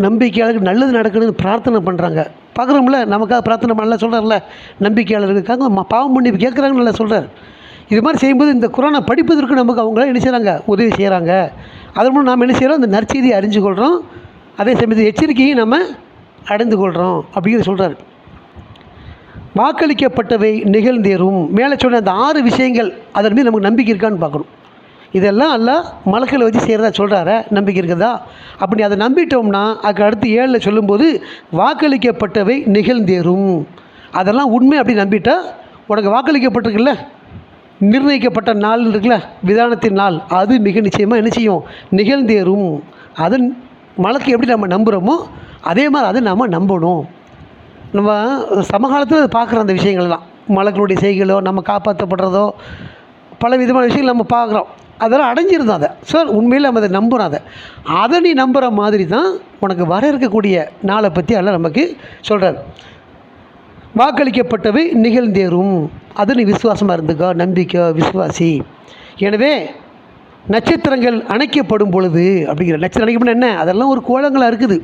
நம்பிக்கையாளருக்கு நல்லது நடக்கணும்னு பிரார்த்தனை பண்ணுறாங்க பார்க்குறோம்ல நமக்காக பிரார்த்தனை பண்ணல சொல்கிறார்ல நம்பிக்கையாளர்களுக்காக பாவம் பண்ணி கேட்குறாங்கன்னு நல்லா சொல்கிறார் இது மாதிரி செய்யும்போது இந்த குரானை படிப்பதற்கு நமக்கு அவங்கள என்ன செய்கிறாங்க உதவி செய்கிறாங்க அதன் மூலம் நாம் என்ன செய்கிறோம் அந்த நற்செய்தியை அறிஞ்சு கொள்கிறோம் அதே சமயத்தில் எச்சரிக்கையும் நம்ம அடைந்து கொள்கிறோம் அப்படிங்கிறது சொல்கிறார் வாக்களிக்கப்பட்டவை நிகழ்ந்தேறும். மேலே சொன்ன அந்த ஆறு விஷயங்கள் அதன் மீது நமக்கு நம்பிக்கை இருக்கான்னு பார்க்கணும். இதெல்லாம் அல்ல மலக்கில் வச்சு செய்கிறதா சொல்கிறார நம்பிக்கை இருக்குதா? அப்படி அதை நம்பிட்டோம்னா அதுக்கு அடுத்து ஏழில் சொல்லும்போது வாக்களிக்கப்பட்டவை நிகழ்ந்தேறும். அதெல்லாம் உண்மை அப்படி நம்பிட்டா உனக்கு வாக்களிக்கப்பட்டிருக்குல்ல? நிர்ணயிக்கப்பட்ட நாள் இருக்குல்ல விதானத்தின் நாள் அது மிக நிச்சயமாக என்ன செய்யும்? நிகழ்ந்தேறும். அது மலக்கு எப்படி நம்ம நம்புகிறோமோ அதே மாதிரி அதை நம்ம நம்பணும். நம்ம சமகாலத்தில் பார்க்குறோம் அந்த விஷயங்கள்லாம் மலக்களுடைய செய்களோ நம்ம காப்பாற்றப்படுறதோ பல விதமான விஷயங்கள் நம்ம பார்க்குறோம். அதெல்லாம் அடைஞ்சிருந்தோம் அதை. சார் உண்மையில் நம்ம அதை நம்புகிறோம் அதை அதை நீ நம்புகிற மாதிரி தான் உனக்கு வர இருக்கக்கூடிய நாளை பற்றி அதெல்லாம் நமக்கு சொல்கிறார் வாக்களிக்கப்பட்டவை நிகழ்ந்தேறும். அது நீ விசுவாசமாக இருந்துக்கோ நம்பிக்கை விசுவாசி. எனவே நட்சத்திரங்கள் அணைக்கப்படும் பொழுது அப்படிங்கிற நட்சத்திரம் அணைக்கப்படும் என்ன? அதெல்லாம் ஒரு கோலங்களாக இருக்குது.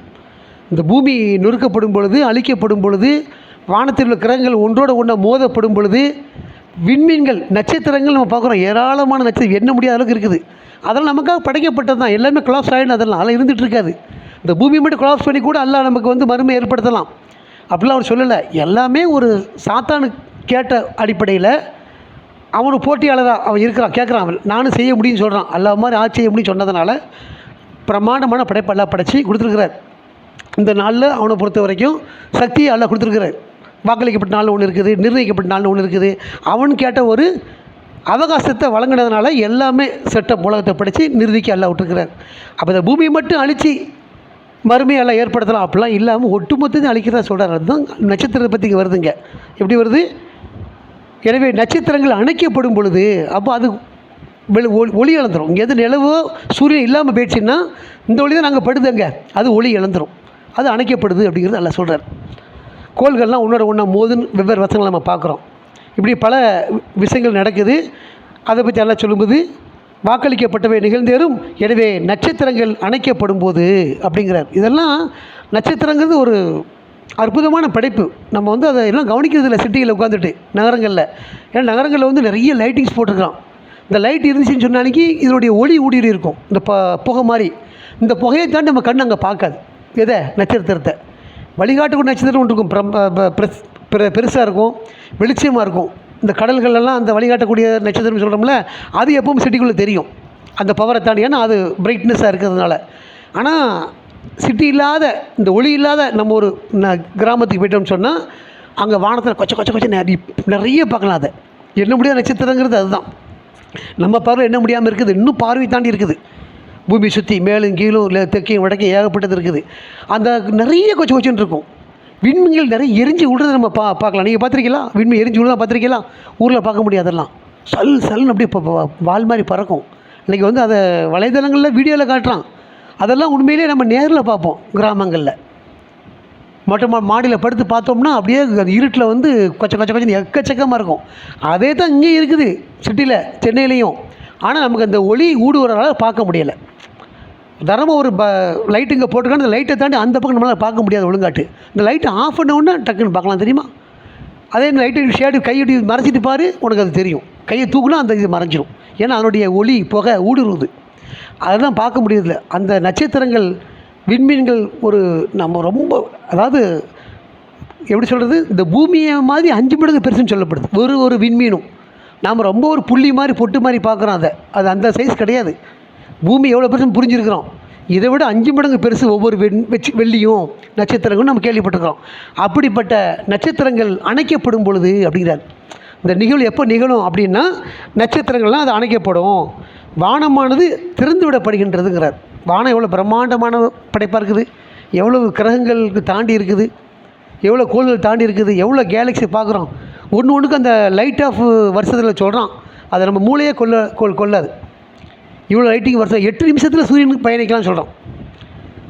இந்த பூமி நொறுக்கப்படும் பொழுது அழிக்கப்படும் பொழுது வானத்தில் உள்ள கிரகங்கள் ஒன்றோட ஒன்றா மோதப்படும் பொழுது விண்மீன்கள் நட்சத்திரங்கள் நம்ம பார்க்குறோம். ஏராளமான நட்சத்திரம் எண்ண முடியாத அளவுக்கு இருக்குது. அதெல்லாம் நமக்காக படைக்கப்பட்டது தான். எல்லாமே கொலாப்ஸ் ஆகிடும் அதெல்லாம். அதெல்லாம் இருந்துகிட்டு இருக்காது. இந்த பூமி மட்டும் கொலாப்ஸ் பண்ணி கூட அல்லாஹ் நமக்கு வந்து மறுமை ஏற்படுத்தலாம். அப்படிலாம் அவர் சொல்லலை. எல்லாமே ஒரு சாத்தானு கேட்ட அடிப்படையில் அவனுக்கு போட்டியாளராக அவன் இருக்கிறான் கேட்குறான் அவன். நானும் செய்ய முடியும்னு சொல்கிறான் அல்லா மாதிரி ஆட்சி செய்ய முடியும்னு சொன்னதுனால பிரமாண்டமான படைப்பு எல்லாம் படைச்சி கொடுத்துருக்குறார். இந்த நாளில் அவனை பொறுத்த வரைக்கும் சக்தியை எல்லாம் கொடுத்துருக்குறார். வாக்களிக்கப்பட்ட நாள் ஒன்று இருக்குது நிர்ணயிக்கப்பட்ட நாள் ஒன்று இருக்குது. அவன் கேட்ட ஒரு அவகாசத்தை வழங்கினதுனால எல்லாமே சட்டம் உலகத்தை படித்து நிறுவிக்க அல்ல விட்டுருக்கிறார். அப்போ இந்த பூமியை மட்டும் அழித்து மறுமையெல்லாம் ஏற்படுத்தலாம் அப்படிலாம் இல்லாமல் ஒட்டுமொத்தத்தையும் அழிக்கிறதா சொல்கிறார் அதுதான் நட்சத்திரத்தை பற்றி இங்கே வருதுங்க. எப்படி வருது? எனவே நட்சத்திரங்கள் அணைக்கப்படும் பொழுது அப்போ அது வெளி ஒளி ஒளி இழந்துரும். இங்கே எது நிலவோ சூரியன் இல்லாமல் போயிடுச்சுன்னா இந்த ஒளி தான் நாங்கள் படுதுங்க. அது ஒளி இழந்துரும். அது அணைக்கப்படுது அப்படிங்கிறது நல்லா சொல்கிறார் கோள்கள்லாம் ஒன்றோட ஒன்றா மோதுன்னு வெவ்வேறு வசங்களை நம்ம பார்க்குறோம். இப்படி பல விஷயங்கள் நடக்குது. அதை பற்றி எல்லாம் சொல்லும்போது வாக்களிக்கப்பட்டவை நிகழ்ந்தேறும் எனவே நட்சத்திரங்கள் அணைக்கப்படும் போது அப்படிங்கிறார். இதெல்லாம் நட்சத்திரங்கிறது ஒரு அற்புதமான படைப்பு. நம்ம வந்து அதை எல்லாம் கவனிக்கிறது இல்லை சிட்டியில் உட்காந்துட்டு நகரங்களில். ஏன்னா நகரங்களில் வந்து நிறைய லைட்டிங்ஸ் போட்டிருக்கான். இந்த லைட் இருந்துச்சுன்னு சொன்ன அன்னைக்கு இதனுடைய ஒளி ஊடுருவி இருக்கும். இந்த ப புகை மாதிரி. இந்த புகையை தாண்டி நம்ம கண் அங்கே பார்க்காது. எதை? நட்சத்திரத்தை. வழிகாட்டுக்கு நட்சத்திரம் ஒன்று இருக்கும். பிரம்- பெருஸ்- பெரு- பெருசாக இருக்கும். வெளிச்சமாக இருக்கும். இந்த கடல்களெல்லாம் அந்த வழிகாட்டக்கூடிய நட்சத்திரம் சொல்கிறோம்ல அது எப்பவும் சிட்டிக்குள்ளே தெரியும். அந்த பவரை தாண்டி ஏன்னா அது பிரைட்னஸாக இருக்கிறதுனால. ஆனால் சிட்டி இல்லாத இந்த ஒளி இல்லாத நம்ம ஒரு ந- கிராமத்துக்கு போயிட்டோம்னு சொன்னால் அங்கே வானத்தில் கொச்ச கொச்ச கொச்ச நிறைய நிறைய பார்க்கலாம் அதை. என்ன முடியாத நட்சத்திரங்கிறது அதுதான். நம்ம பார்வை என்ன முடியாமல் இருக்குது. இன்னும் பார்வை தாண்டி இருக்குது. பூமி சுற்றி மேலும் கீழும் இல்லை தெற்கையும் வடக்கையும் ஏகப்பட்டது இருக்குது. அந்த நிறைய கொச்சு கொச்சுன்னு இருக்கும். விண்மீன்கள் நிறைய எரிஞ்சு விடுறத நம்ம பா பார்க்கலாம். நீங்கள் பார்த்துருக்கீங்களா? விண்மீன் எரிஞ்சு விடுறதா பார்த்துருக்கீங்களா? ஊரில் பார்க்க முடியாதெல்லாம் சல் சல்னு அப்படியே வால் மாதிரி பறக்கும். இன்றைக்கி வந்து அதை வலைதளங்களில் வீடியோவில் காட்டுறான். அதெல்லாம் உண்மையிலேயே நம்ம நேரில் பார்ப்போம் கிராமங்களில். மொட்டை மா மாடியில் படுத்து பார்த்தோம்னா அப்படியே அந்த இருட்டில் வந்து கொச்ச கொச்ச கொச்சன்னு எக்கச்சக்கமாக இருக்கும். அதே தான் இங்கேயும் இருக்குது சிட்டியில் சென்னையிலையும். ஆனால் நமக்கு அந்த ஒளி ஊடுவரால் பார்க்க முடியலை. தரமாக ஒரு ப லைட் இங்கே போட்டுருக்காங்க அந்த லைட்டை தாண்டி அந்த பக்கம் நம்மளால் பார்க்க முடியாது ஒழுங்காட்டு. இந்த லைட்டை ஆஃப் பண்ணவுடனே டக்குன்னு பார்க்கலாம் தெரியுமா? அதே இந்த லைட்டு ஷேடு கையொட்டி மறைச்சிட்டு பாரு உனக்கு அது தெரியும். கையை தூக்குனா அந்த இது மறைஞ்சிரும். ஏன்னா அதனுடைய ஒளி புகை ஊடுருவுது. அதெல்லாம் பார்க்க முடியறதில்ல. அந்த நட்சத்திரங்கள் விண்மீன்கள் ஒரு நம்ம ரொம்ப அதாவது எப்படி சொல்கிறது இந்த பூமியை மாதிரி அஞ்சு மடங்கு பெருசுன்னு சொல்லப்படுது. ஒரு ஒரு விண்மீனும். நாம் ரொம்ப ஒரு புள்ளி மாதிரி பொட்டு மாதிரி பார்க்குறோம் அதை. அது அந்த சைஸ் கிடையாது. பூமி எவ்வளோ பெருசுன்னு புரிஞ்சிருக்கிறோம். இதை விட அஞ்சு மடங்கு பெருசு ஒவ்வொரு வெண் வெச்சு வெள்ளியும் நட்சத்திரங்களும் நம்ம கேள்விப்பட்டிருக்கிறோம். அப்படிப்பட்ட நட்சத்திரங்கள் அணைக்கப்படும் பொழுது அப்படிங்கிறார். இந்த நிகழ்வு எப்போ நிகழும் அப்படின்னா நட்சத்திரங்கள்லாம் அது அணைக்கப்படும். வானமானது திறந்து விடப்படுகின்றதுங்கிறார் வானம் எவ்வளோ பிரம்மாண்டமான படைப்பாக இருக்குது. எவ்வளோ கிரகங்களுக்கு தாண்டி இருக்குது. எவ்வளோ கோள்கள் தாண்டி இருக்குது. எவ்வளோ கேலக்ஸி பார்க்குறோம். ஒன்று ஒன்றுக்கு அந்த லைட் ஆஃப் வருஷத்தில் சொல்கிறான் அதை நம்ம மூளையே கொல்ல கொல் கொள்ளாது. இவ்வளோ லைட்டிங் வருஷம் எட்டு நிமிஷத்தில் சூரியனுக்கு பயணிக்கலாம்னு சொல்கிறோம்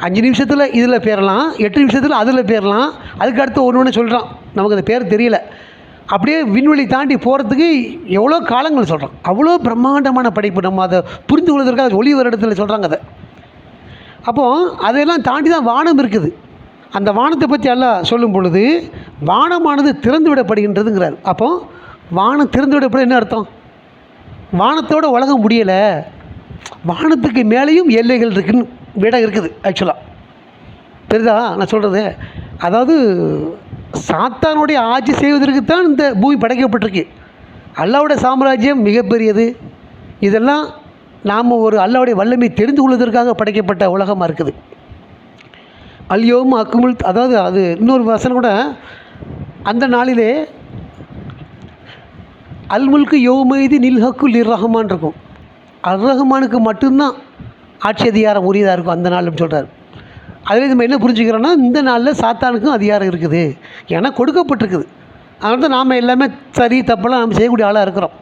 அஞ்சு நிமிஷத்தில் இதில் பேரலாம் எட்டு நிமிஷத்தில் அதில் பேரலாம் அதுக்கு அடுத்து ஒன்று ஒன்று சொல்கிறான் நமக்கு அந்த பேர் தெரியல. அப்படியே விண்வெளி தாண்டி போகிறதுக்கு எவ்வளோ காலங்கள் சொல்கிறோம் அவ்வளோ பிரம்மாண்டமான படைப்பு நம்ம அதை புரிந்து கொள்வதற்காக ஒளி வருடத்தில் சொல்கிறாங்க அதை. அப்போது அதையெல்லாம் தாண்டி தான் வானம் இருக்குது. அந்த வானத்தை பற்றி எல்லாம் சொல்லும் பொழுது வானமானது திறந்து விடப்படுகின்றதுங்கிறார் அப்போ வானம் திறந்து விடப்பட என்ன அர்த்தம்? வானத்தோட உலகம் முடியலை. வானத்துக்கு மேலேயும் எல்லைகள் இருக்குன்னு விடம் இருக்குது ஆக்சுவலாக தெரியுதா? நான் சொல்கிறது அதாவது சாத்தானுடைய ஆட்சி செய்வதற்கு தான் இந்த பூமி படைக்கப்பட்டிருக்கு. அல்லாவுடைய சாம்ராஜ்யம் மிகப்பெரியது. இதெல்லாம் நாம் ஒரு அல்லாவுடைய வல்லமை தெரிந்து கொள்வதற்காக படைக்கப்பட்ட உலகமாக இருக்குது. அல்யோம் அக்குமுல் அதாவது அது இன்னொரு வசனம் கூட அந்த நாளிலே அல்முல்கு யோமைதி நில்ஹக்குல் இர் ரஹ்மான் இருக்கும். அர் ரஹ்மானுக்கு மட்டும்தான் ஆட்சி அதிகாரம் உரியதாக இருக்கும் அந்த நாள்னு சொல்கிறார் அதில் நம்ம என்ன புரிஞ்சுக்கிறோன்னா இந்த நாளில் சாத்தானுக்கும் அதிகாரம் இருக்குது. ஏன்னா கொடுக்கப்பட்டிருக்குது. அதனால தான் நாம் எல்லாமே சரி தப்பெல்லாம் நம்ம செய்யக்கூடிய ஆளாக இருக்கிறோம்.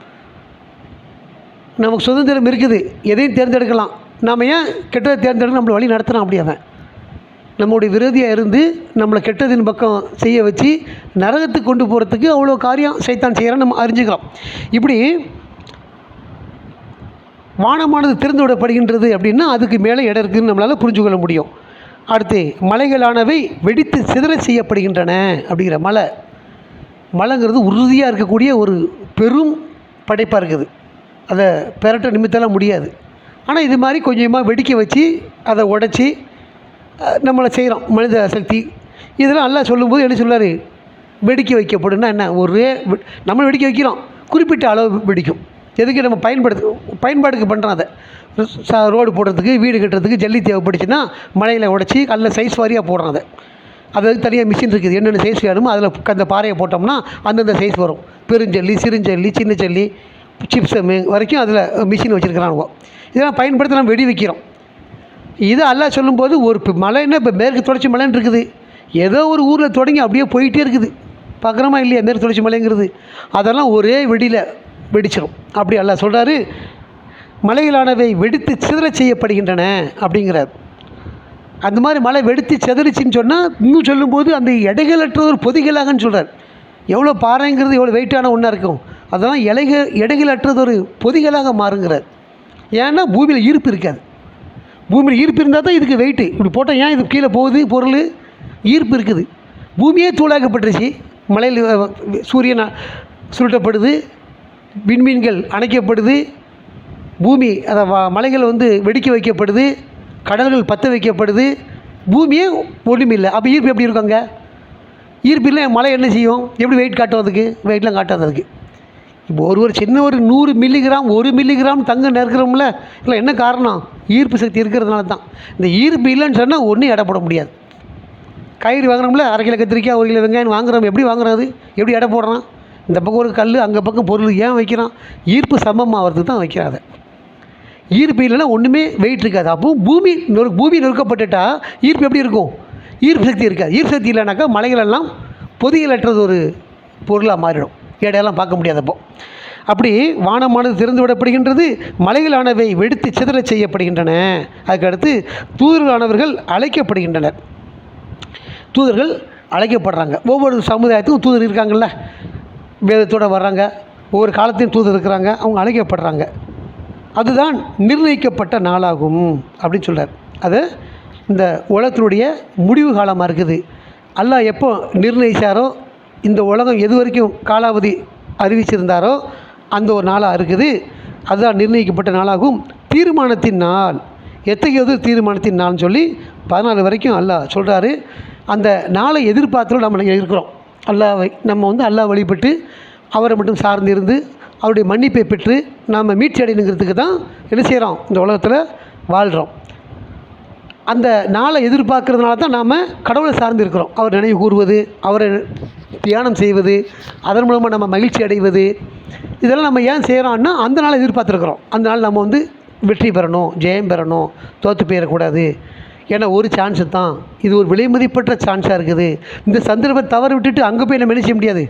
நமக்கு சுதந்திரம் இருக்குது. எதையும் தேர்ந்தெடுக்கலாம். நாம் ஏன் கெட்டதை தேர்ந்தெடுக்க நம்மளை வழி நடத்தணும் அப்படி அவன். நம்முடைய விரோதியாக இருந்து நம்மளை கெட்டதின் பக்கம் செய்ய வச்சு நரகத்துக்கு கொண்டு போகிறதுக்கு அவ்வளோ காரியம் சைத்தான் செய்கிறான்னு நம்ம அறிஞ்சுக்கிறோம். இப்படி வானமானது திறந்து விடப்படுகின்றது அப்படின்னா அதுக்கு மேலே இடம் இருக்குதுன்னு நம்மளால் புரிஞ்சு கொள்ள முடியும். அடுத்து மலைகளானவை வெடித்து சிதற செய்யப்படுகின்றன அப்படிங்கிற மலை. மலைங்கிறது உறுதியாக இருக்கக்கூடிய ஒரு பெரும் படைப்பாக இருக்குது. அதை பெரட்ட நிமித்தலாம் முடியாது. ஆனால் இது மாதிரி கொஞ்சமாக வெடிக்க வச்சு அதை உடச்சி நம்மளை செய்கிறோம் மனித சக்தி. இதெல்லாம் நல்லா சொல்லும்போது என்ன சொல்லார் வெடிக்க வைக்கப்படுன்னா என்ன? ஒரே நம்ம வெடிக்க வைக்கிறோம். குறிப்பிட்ட அளவு வெடிக்கும். எதுக்கு நம்ம பயன்படுத்து பயன்பாடுக்கு பண்ணுறோம் அதை? ரோடு போடுறதுக்கு வீடு கட்டுறதுக்கு ஜல்லி தேவைப்பட்டுச்சுன்னா மலையில் உடச்சி கல்லில் சைஸ் வாரியாக போடுறோம் அதை. அதுக்கு தனியாக மிஷின் இருக்குது. என்னென்ன சைஸ் வேணுமோ அதில் அந்த பாறையை போட்டோம்னா அந்தந்த சைஸ் வரும். பெருஞ்சல்லி சிறுஞ்சல்லி சின்ன ஜல்லி சிப்ஸு வரைக்கும் அதில் மிஷின் வச்சுருக்கிறானுவோ இதெல்லாம் பயன்படுத்தி நம்ம வெடி வைக்கிறோம் இது அல்லா சொல்லும்போது ஒரு இப்போ மலைன்னா இப்போ மேற்கு தொடர்ச்சி மலைன்னு இருக்குது. ஏதோ ஒரு ஊரில் தொடங்கி அப்படியே போயிட்டே இருக்குது. பார்க்குறோமா இல்லையா மேற்கு தொடர்ச்சி மலைங்கிறது அதெல்லாம் ஒரே வெடியில் வெடிச்சிடும் அப்படி அல்ல சொல்கிறாரு மலைகளானவை வெடித்து சிதற செய்யப்படுகின்றன அப்படிங்கிறார். அந்த மாதிரி மலை வெடித்து சிதறிச்சின்னு சொன்னால் இன்னும் சொல்லும்போது அந்த எடைகளற்ற ஒரு பொதிகளாகன்னு சொல்கிறார் எவ்வளோ பாறைங்கிறது எவ்வளோ வெயிட்டான ஒன்றா இருக்கும். அதெல்லாம் இலைக இடைகளற்றது ஒரு பொதிகளாக மாறுங்கிறார். ஏன்னா பூமியில் ஈர்ப்பு இருக்காது. பூமியில் ஈர்ப்பு இருந்தால் தான் இதுக்கு வெயிட்டு இப்படி போட்டால் ஏன் இது கீழே போகுது பொருள்? ஈர்ப்பு இருக்குது. பூமியே தூளாக்கப்பட்டுருச்சு. மலையில் சூரியன் சுருட்டப்படுது. விண்மீன்கள் அணைக்கப்படுது. பூமி அதை வ- மலைகள் வந்து வெடிக்க வைக்கப்படுது. கடல்கள் பற்ற வைக்கப்படுது. பூமியே ஒன்றும் இல்லை அப்போ ஈர்ப்பு எப்படி இருக்கும் அங்கே? ஈர்ப்பு இல்லை மலை என்ன செய்யும்? எப்படி வெயிட் காட்டும் அதுக்கு? வெயிட்லாம் காட்டும் அதுக்கு. இப்போ ஒரு ஒரு சின்ன ஒரு நூறு மில்லிகிராம் ஒரு மில்லிகிராம் தங்கம் நெருக்கிறோம்ல இல்லை என்ன காரணம்? ஈர்ப்பு சக்தி இருக்கிறதுனால தான் இந்த ஈர்ப்பு இல்லைன்னு சொன்னால் ஒன்றும் எடை போட முடியாது. காய்கறி வாங்குறோம்ல அரை கிலோ கத்திரிக்காய் ஒரு கிலோ வெங்காயம் வாங்குறோம். எப்படி வாங்குறது எப்படி எடை போடுறான் இந்த பக்கம் ஒரு கல் அங்கே பக்கம் பொருள் ஏன் வைக்கிறான்? ஈர்ப்பு சமமாகிறதுக்கு தான் வைக்கிறான் அதை ஈர்ப்பு இல்லைன்னா ஒன்றுமே வெயிட் இருக்காது. அப்போ பூமி நொறு பூமி நொறுக்கப்பட்டுட்டா ஈர்ப்பு எப்படி இருக்கும்? ஈர்ப்பு சக்தி இருக்காது. ஈர்ப்பு சக்தி இல்லைனாக்கா மலைகளெல்லாம் பொதியலற்றது ஒரு பொருளாக மாறிடும். எடையெல்லாம் பார்க்க முடியாதப்போ அப்படி வானமானது திறந்து விடப்படுகின்றது மலைகளானவை வெடித்து சிதறச் செய்யப்படுகின்றன. அதுக்கடுத்து தூதர்களானவர்கள் அழைக்கப்படுகின்றனர். தூதர்கள் அழைக்கப்படுறாங்க. ஒவ்வொரு சமுதாயத்துக்கும் தூதர் இருக்காங்கல்ல. வேதத்தோடு வர்றாங்க. ஒவ்வொரு காலத்தையும் தூது இருக்கிறாங்க அவங்க அழைக்கப்படுறாங்க. அதுதான் நிர்ணயிக்கப்பட்ட நாளாகும் அப்படின்னு சொல்கிறார் அது இந்த உலகத்தினுடைய முடிவு காலமாக இருக்குது. அல்லாஹ் எப்போ நிர்ணயிச்சாரோ இந்த உலகம் எது வரைக்கும் காலாவதி அறிவிச்சிருந்தாரோ அந்த ஒரு நாளாக இருக்குது. அதுதான் நிர்ணயிக்கப்பட்ட நாளாகும். தீர்மானத்தின் நாள். எத்தகையது தீர்மானத்தின் நாள்னு சொல்லி பதினாலு வரைக்கும் அல்லாஹ் சொல்கிறாரு அந்த நாளை எதிர்பார்த்து நம்ம இருக்கிறோம். அல்லாவை நம்ம வந்து அல்லாஹ் வழிபட்டு அவரை மட்டும் சார்ந்து இருந்து அவருடைய மன்னிப்பை பெற்று நாம் மீட்சி அடையணுங்கிறதுக்கு தான் என்ன செய்கிறோம் இந்த உலகத்தில் வாழ்கிறோம் அந்த நாளை எதிர்பார்க்கறதுனால தான் நாம் கடவுளை சார்ந்து இருக்கிறோம். அவர் நினைவு கூறுவது அவரை தியானம் செய்வது அதன் மூலமாக நம்ம மகிழ்ச்சி அடைவது இதெல்லாம் நம்ம ஏன் செய்கிறோம்னா அந்த நாளை எதிர்பார்த்துருக்குறோம். அந்த நாள் நம்ம வந்து வெற்றி பெறணும் ஜெயம் பெறணும் தோற்று போயிடக்கூடாது. ஏன்னா ஒரு சான்ஸு தான். இது ஒரு விலை மதிப்பற்ற சான்ஸாக இருக்குது. இந்த சந்தர்ப்பத்தை தவற விட்டுட்டு அங்கே போய் நம்ம என்ன செய்ய முடியாது?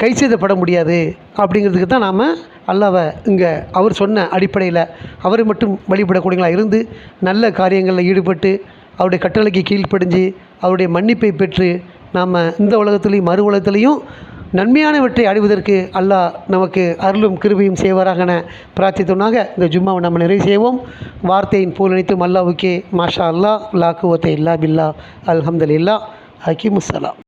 கை செய்தப்பட முடியாது. அப்படிங்கிறதுக்கு தான் நாம் அல்லாவை இங்கே அவர் சொன்ன அடிப்படையில் அவரை மட்டும் வழிபடக்கூடியங்களாக இருந்து நல்ல காரியங்களில் ஈடுபட்டு அவருடைய கட்டளைக்கு கீழ்ப்படிஞ்சு அவருடைய மன்னிப்பை பெற்று நாம் இந்த உலகத்துலேயும் மறு உலகத்துலேயும் நன்மையானவற்றை அடைவதற்கு அல்லாஹ் நமக்கு அருளும் கிருபையும் செய்வாராகன பிரார்த்தித்தோனாக இந்த ஜும்மாவை நம்ம நிறைவு செய்வோம். வார்த்தையின் பூலனித்தும் அல்லாவுக்கே மாஷா அல்லா லாக்குவத்தை இல்லா பில்லா அல்ஹம்துலில்லா ஹக்கீமுஸ்ஸலாம்